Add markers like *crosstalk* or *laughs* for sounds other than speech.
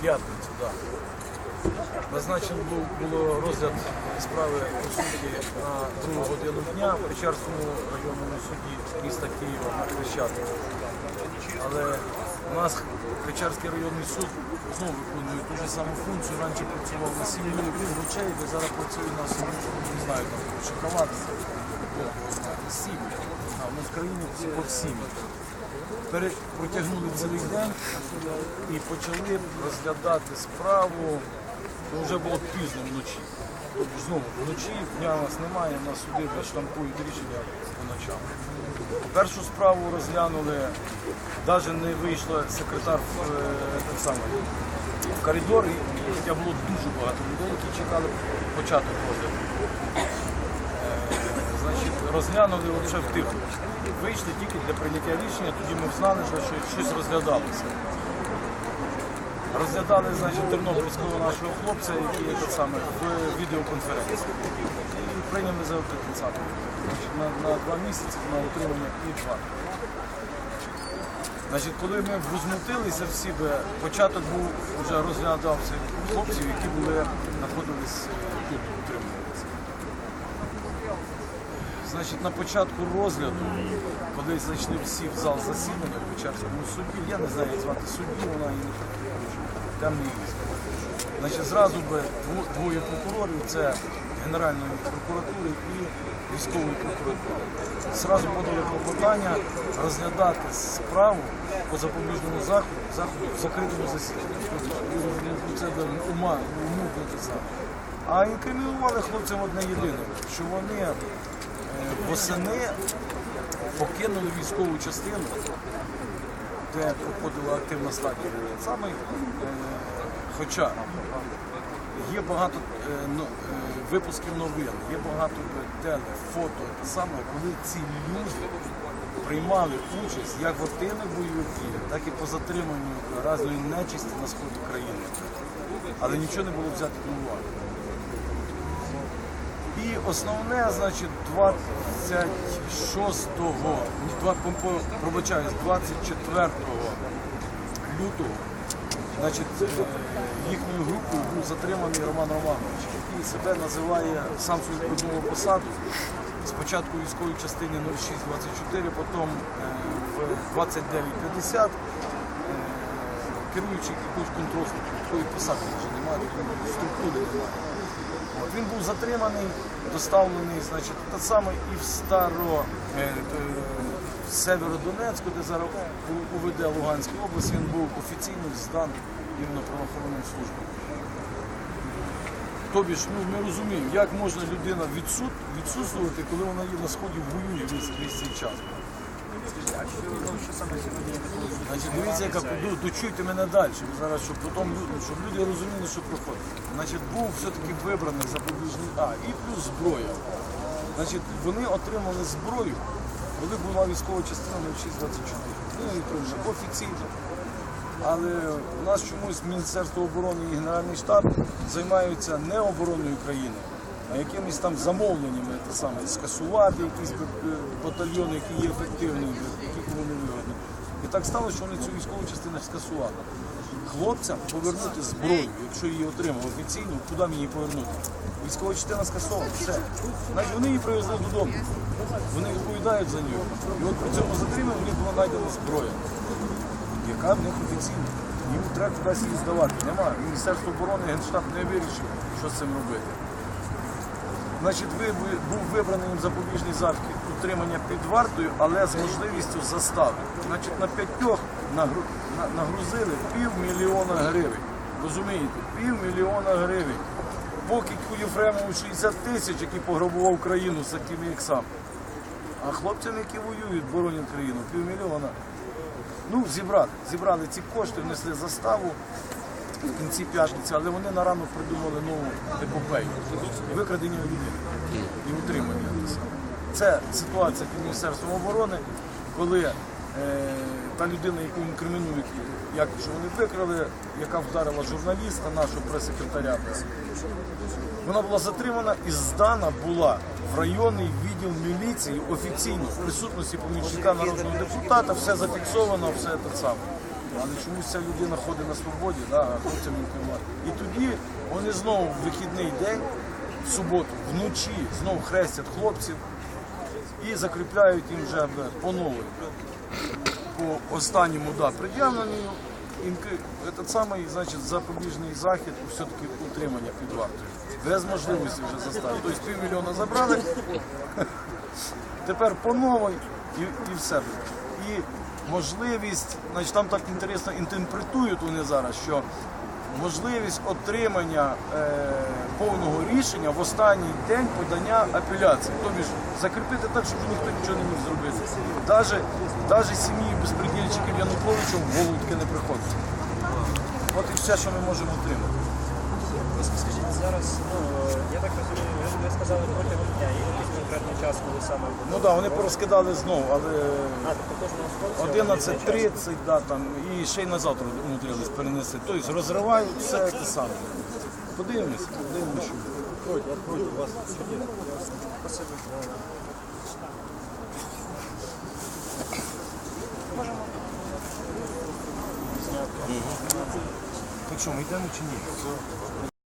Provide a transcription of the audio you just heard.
П'ятницю, так. Назначено було розгляд справи по суті на другу годину дня в Печерському районному суді міста Києва на Хрещатику. Але у нас Печерський районний суд знову виконує ту ж саму функцію. Раніше працював на 7 мільйонів де зараз працює на 7, не знаю, там шоколад. 7. А в нас в країні 7 пере- протягнули цілий день і почали розглядати справу. То вже було пізно вночі. Тобто знову вночі дня у нас немає, у нас суди штампують рішення по ночам. Першу справу розглянули, навіть не вийшла секретар в, е, само, в коридор, і хоча було дуже багато людей, які чекали початок розгляду. Розглянули ще в тиху. Вийшли тільки для прийняття рішення, тоді ми знали, що щось- розглядалося. Розглядали значить, тернопільського нашого хлопця, який є саме в відеоконференції. І прийняли за. Значить, на, на два місяці на утримання і два. Значить, коли ми возмутилися всі, би, початок був вже розглядався хлопців, які були знаходились тут, утримувалися. Значить, на початку розгляду, коли зайшли всі в зал засідання в Печерському суді, я не знаю, як звати судді, вона і не ліс. Значить, зразу би двоє прокурорів, це Генеральної прокуратури і військової прокуратури. Зразу подали клопотання розглядати справу по запобіжному заходу, заходу в закритому засіданні. Тобто, Це ума, уму не. А інкримінували хлопцям одне єдине, що вони восени покинули військову частину, де проходила активна стадія. Саме, е, хоча є багато е, е, випусків новин, є багато теле, фото, те саме, коли ці люди приймали участь як в активних бойових діях, так і по затриманню разної нечисті на сході країни. Але нічого не було взято до уваги. І основне, значить, 26-го, ні, два- по- по- пробачаюсь, 24 лютого, значить, е, їхньою групою був затриманий Роман Романович, який себе називає сам свою придумав посаду. Спочатку в військовій частині 0624, потім е, в 2950 е, керуючи якоюсь контроль такої посади вже немає, структури немає. Він був затриманий, доставлений, значить, те саме і в Старо е, е, в Северодонецьку, де зараз УВД Луганської області, він був офіційно зданий іменно правоохоронним службам. Тобі ж ну, ми розуміємо, як можна людина відсут, відсутствувати, коли вона є на сході воює весь цей час. Значить, дивіться, ду- дочуйте мене далі, зараз, щоб потім люди, щоб люди розуміли, що проходить. Значить, був все-таки вибраний запобіжний, а, і плюс зброя. Значить, вони отримали зброю, коли була військова частина 0624. Ну, і офіційно. Але у нас чомусь Міністерство оборони і Генеральний штаб займаються не обороною країни, якимись там замовленнями те саме, скасувати якісь б- батальйони, які є ефективними, які не вигодні. І так сталося, що вони цю військову частину скасували. Хлопцям повернути зброю, якщо її отримав офіційно, куди мені її повернути? Військова частина скасована, все. Навіть вони її привезли додому. Вони відповідають за нього. І от при цьому затриманні в них була знайдена зброя яка в них офіційна. Їм треба кудись її здавати. Немає. Міністерство оборони, Генштаб не вирішив, що з цим робити. Значить, ви, був вибраний запобіжний захід утримання під вартою, але з можливістю застави. Значить, на п'ятьох нагру- на- нагрузили півмільйона гривень. Розумієте? Півмільйона гривень. Покидьку Єфремову 60 тисяч, який пограбував країну з такими як сам. А хлопцям, які воюють, боронять країну, півмільйона. Ну, зібрали. Зібрали ці кошти, внесли заставу в кінці п'ятниці, але вони на ранок придумали нову епопею. Викрадення людей і утримання. Це ситуація під Міністерством оборони, коли е, та людина, яку інкримінують, як що вони викрали, яка вдарила журналіста, нашого прес-секретаря, вона була затримана і здана була в районний відділ міліції офіційно в присутності помічника народного депутата, все зафіксовано, все те саме. Але чомусь людина ходить на свободі, да, а хлопцям не тримає. І тоді вони знову в вихідний день, в суботу, вночі, знову хрестять хлопців і закріпляють їм вже по новій. По останньому да, пред'явленню этот самий, значить, запобіжний захід все-таки утримання під вартою. Без можливості вже заставити. Тобто півмільйона забрали, *laughs* тепер по новій і, і все. І можливість, значить там так інтересно інтерпретують вони зараз, що можливість отримання е, повного рішення в останній день подання апеляції. Тобто закріпити так, щоб ніхто нічого не міг зробити. Навіть, навіть сім'ї безпредельчиків Януковича в голову таке не приходить. От і все, що ми можемо отримати. Скажіть, зараз, ну, я так розумію, ви, сказали протягом дня, є якийсь конкретний час, коли саме буде? Ну так, да, вони порозкидали знову, але А, тобто кожного хлопця різний час? 11.30, да, там, і ще й на завтра умудрились перенести. Тобто розривають все те саме. Подивимось, подивимось, що буде. Так що, ми йдемо чи ні?